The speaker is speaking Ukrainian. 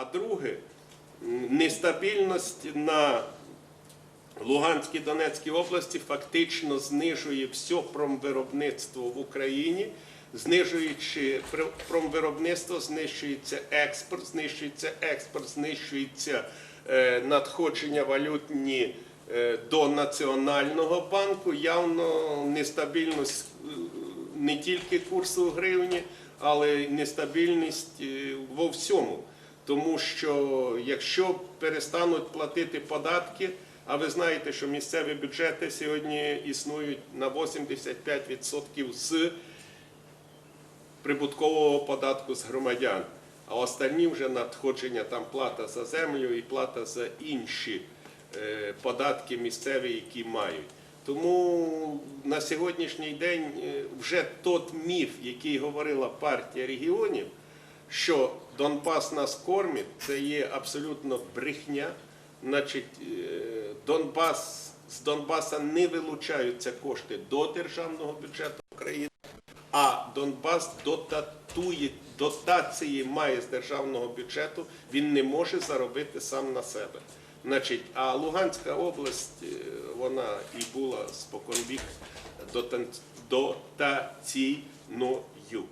А друге, нестабільність на Луганській Донецькій області фактично знижує все промвиробництво в Україні. Знижуючи пр- промвиробництво, знищується експорт, знищується експорт, знищується е, надходження валютні е, до Національного банку. Явно нестабільність е, не тільки курсу гривні, але й нестабільність во всьому. Тому що якщо перестануть платити податки, а ви знаєте, що місцеві бюджети сьогодні існують на 85% з прибуткового податку з громадян, а останні вже надходження там плата за землю і плата за інші е, податки місцеві, які мають. Тому на сьогоднішній день е, вже тот міф, який говорила партія регіонів, що Донбас нас кормить, це є абсолютно брехня. Значить, е, Донбас, з Донбаса не вилучаються кошти до державного бюджету України, а Донбас дотатує, дотації має з державного бюджету, він не може заробити сам на себе. Значить, а Луганська область, е, вона і була споконвік дотаційною.